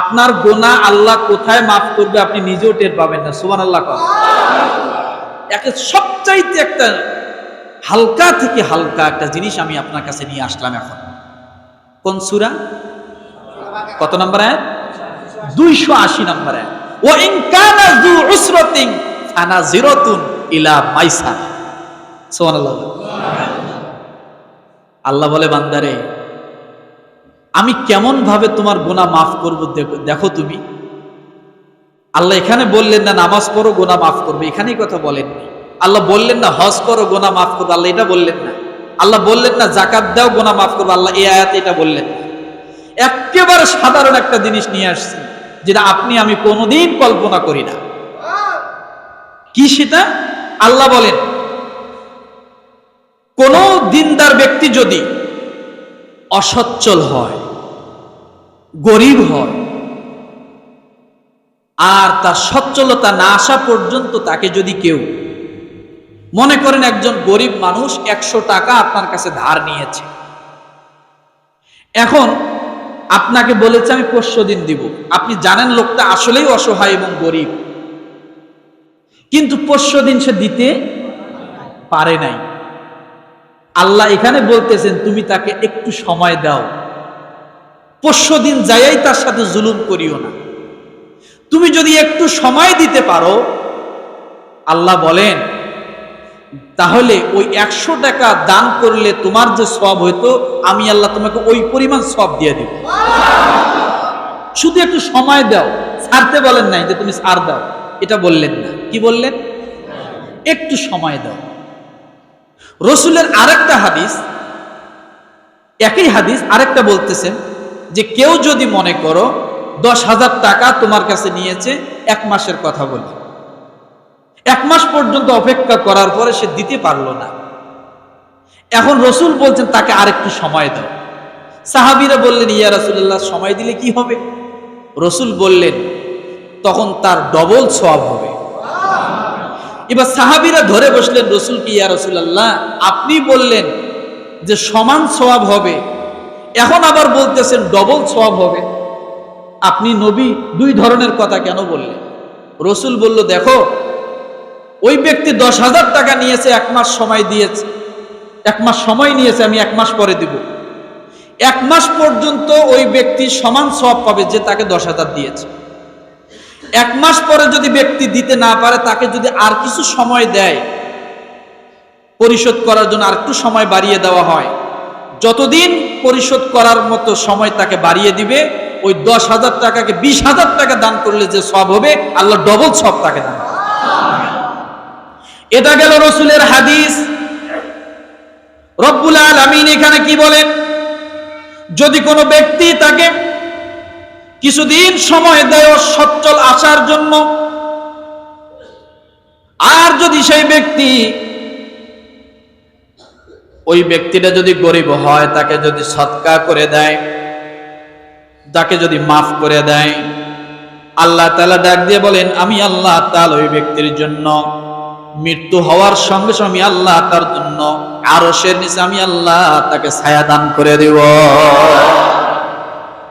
আপনার গোনা আল্লাহ কোথায় মাফ করবে আপনি নিজেও টের পাবেন না সুবান আল্লাহ একে সবচাইতে একটা হালকা থেকে হালকা একটা জিনিস আমি আপনার কাছে নিয়ে আসলাম এখন। কোন সুরা? কত নম্বর আয়াত? দুইশো আশি নম্বর আয়াত। ও ইনকানা যু উসরতিন ফানাজিরাতুন ইলা মাইসার। সুবহানাল্লাহ আল্লাহ বলে, বান্দারে আমি কেমন ভাবে তোমার গোনা মাফ করব দেখো তুমি। আল্লাহ এখানে বললেন না, নামাজ পড়ো গোনা মাফ করবে। এখানেই কথা বলেন আল্লাহ বললেন না, হজ করো গোনা মাফ করবে। আল্লাহ এটা বললেন না। আল্লাহ বললেন না জাকাত দাও গোনা মাফ করবে। আল্লাহ এই আয়াতে এটা বললেন না। একেবারে সাধারণ একটা জিনিস নিয়ে আসছি, যেটা আপনি, আমি কোনোদিন কল্পনা করি না। কি সেটা? আল্লাহ বলেন, কোন দিনদার ব্যক্তি যদি অসচ্ছল হয় গরিব হয়। আর তার সচ্ছলতা না আসা পর্যন্ত তাকে যদি কেউ, মনে করেন একজন গরিব মানুষ একশো টাকা আপনার কাছে ধার নিয়েছে। এখন আপনাকে বলেছে, আমি পরশু দিন দিব। আপনি জানেন লোকটা আসলেই অসহায় এবং গরিব। কিন্তু পরশু দিন সে দিতে পারে নাই। আল্লাহ এখানে বলতেছেন, তুমি তাকে একটু সময় দাও। পরশু দিন যাইয়াই তার সাথে জুলুম করিও না। তুমি যদি একটু সময় দিতে পারো, আল্লাহ বলেন, তাহলে ওই একশো টাকা দান করলে তোমার যে সব হইতো, আমি আল্লাহ তোমাকে ওই পরিমাণ সব দিয়ে দিব। শুধু একটু সময় দাও। ছাড়তে বলেন নাই যে তুমি ছাড় দাও। এটা বললেন না। কি বললেন? একটু সময় দাও। রসুলের আরেকটা হাদিস, একই হাদিস আরেকটা বলতেছেন যে কেউ যদি মনে করো দশ হাজার টাকা তোমার কাছে নিয়েছে, এক মাসের কথা বলি। এক মাস পর্যন্ত অপেক্ষা করার পরে সে দিতে পারল না। এখন রসুল বলছেন, তাকে আরেকটু সময় দাও। সাহাবিরা বললেন, ইয়া রসুল্লাহ সময় দিলে কি হবে? রসুল বললেন, তখন তার ডবল সব হবে। এবার সাহাবিরা ধরে বসলেন রসুল কি ইয়া রসুল্লাহ আপনি বললেন যে সমান সওয়াব হবে। এখন আবার বলতেছেন ডবল সব হবে। আপনি নবী, দুই ধরনের কথা কেন বললেন? রসুল বলল, দেখো, ওই ব্যক্তি দশ হাজার টাকা নিয়েছে, এক মাস সময় দিয়েছে, এক মাস সময় নিয়েছে, আমি এক মাস পরে দিব। এক মাস পর্যন্ত ওই ব্যক্তি সমান সব পাবে যে তাকে দশ হাজার দিয়েছে। এক মাস পরে যদি ব্যক্তি দিতে না পারে, তাকে যদি আর কিছু সময় দেয়, পরিশোধ করার জন্য আর একটু সময় বাড়িয়ে দেওয়া হয় যতদিন পরিশোধ করার মতো সময় তাকে বাড়িয়ে দিবে, ওই দশ হাজার টাকাকে বিশ হাজার টাকা দান করলে যে সব হবে, আল্লাহ ডবল সব তাকে দান। এটা গেল রসুলের হাদিস। রব্বুল আলমিন এখানে কি বলেন? যদি কোনো ব্যক্তি তাকে কিছুদিন সময় দেয় সচ্ছল আসার জন্য, আর যদি সেই ব্যক্তি ওই ব্যক্তিটা যদি গরিব হয়, তাকে যদি সৎকার করে দেয়, তাকে যদি মাফ করে দেয়, আল্লাহ তালা ডাক দিয়ে বলেন, আমি আল্লাহ তাল ওই ব্যক্তির জন্য মৃত্যু হওয়ার সঙ্গে সঙ্গে আমি আল্লাহ তার জন্য আরও সে নিচে আমি আল্লাহ তাকে ছায়া দান করে দেব।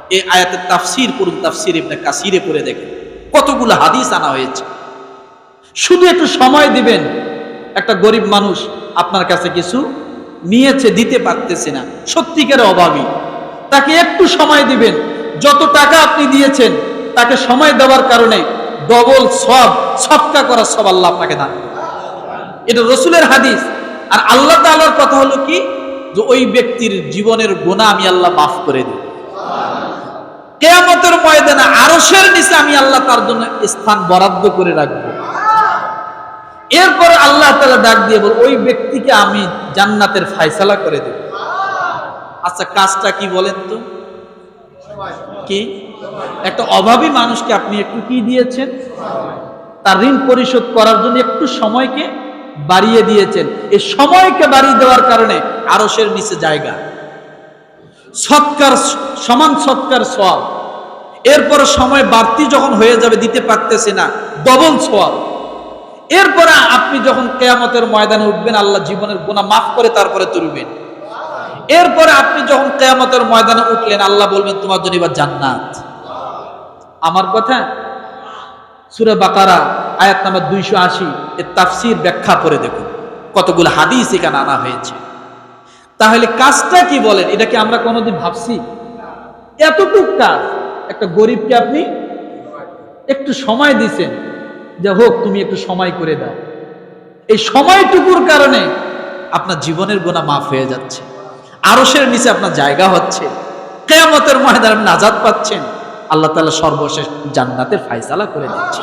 এই আয়াতের তাফসির করুন তাফসির ইবনে কাসিরে পড়ে দেখেন। কতগুলো হাদিস আনা হয়েছে। শুধু একটু সময় দিবেন। একটা গরিব মানুষ আপনার কাছে কিছু নিয়েছে, দিতে পারতেছে না। সত্যিকার অভাবী। তাকে একটু সময় দিবেন। যত টাকা আপনি দিয়েছেন, তাকে সময় দেওয়ার কারণে ডবল সব সবকা করার সব আল্লাহ আপনাকে দান এটা রসুলের হাদিস। আর আল্লাহ তাআলার কথা হলো কি? যে ওই ব্যক্তির জীবনের গুণা আমি আল্লাহ মাফ করে দিই কেয়ামতের ময়দানে আরশের নিচে আমি আল্লাহ তার জন্য স্থান বরাদ্দ করে রাখব। এরপর আল্লাহ তালা ডাক দিয়ে বল, ওই ব্যক্তিকে আমি জান্নাতের ফায়সালা করে দেব। আচ্ছা কাজটা কি বলেন তো? কি? একটা অভাবী মানুষকে আপনি একটু কি দিয়েছেন? তার ঋণ পরিশোধ করার জন্য একটু সময়কে বাড়িয়ে দিয়েছেন। এই সময়কে বাড়িয়ে দেওয়ার কারণে আরসের নিচে জায়গা। সৎকার, সমান সৎকার সব এরপর সময় বাড়তি যখন হয়ে যাবে, দিতে পারতেছে না, ডবল সওয়াব। এরপরে আপনি যখন কেয়ামতের ময়দানে উঠবেন, আল্লাহ জীবনের গুণা মাফ করে তারপরে তুলবেন। এরপরে আপনি যখন কেয়ামতের ময়দানে উঠলেন, আল্লাহ বলবেন, তোমার জন্য এবার জান্নাত। আমার কথা? সুরে বাকারা, আয়াত নাম্বার দুইশো আশি, এর তাফসির ব্যাখ্যা করে দেখুন। কতগুলো হাদিস এখানে আনা হয়েছে। তাহলে কাজটা কি বলেন? এটা কি আমরা কোনোদিন ভাবছি? এতটুক কাজ। একটা গরিবকে আপনি একটু সময় দিছেন। যে হোক, তুমি একটু সময় করে দাও। এই সময়টুকুর কারণে আপনার জীবনের গোনা মাফ হয়ে যাচ্ছে। আরসের নিচে আপনার জায়গা হচ্ছে। কেয়ামতের ময়দান নাজাদ পাচ্ছেন। আল্লাহ তালা সর্বশেষ জান্নাতের ফায়সালা করে দিচ্ছে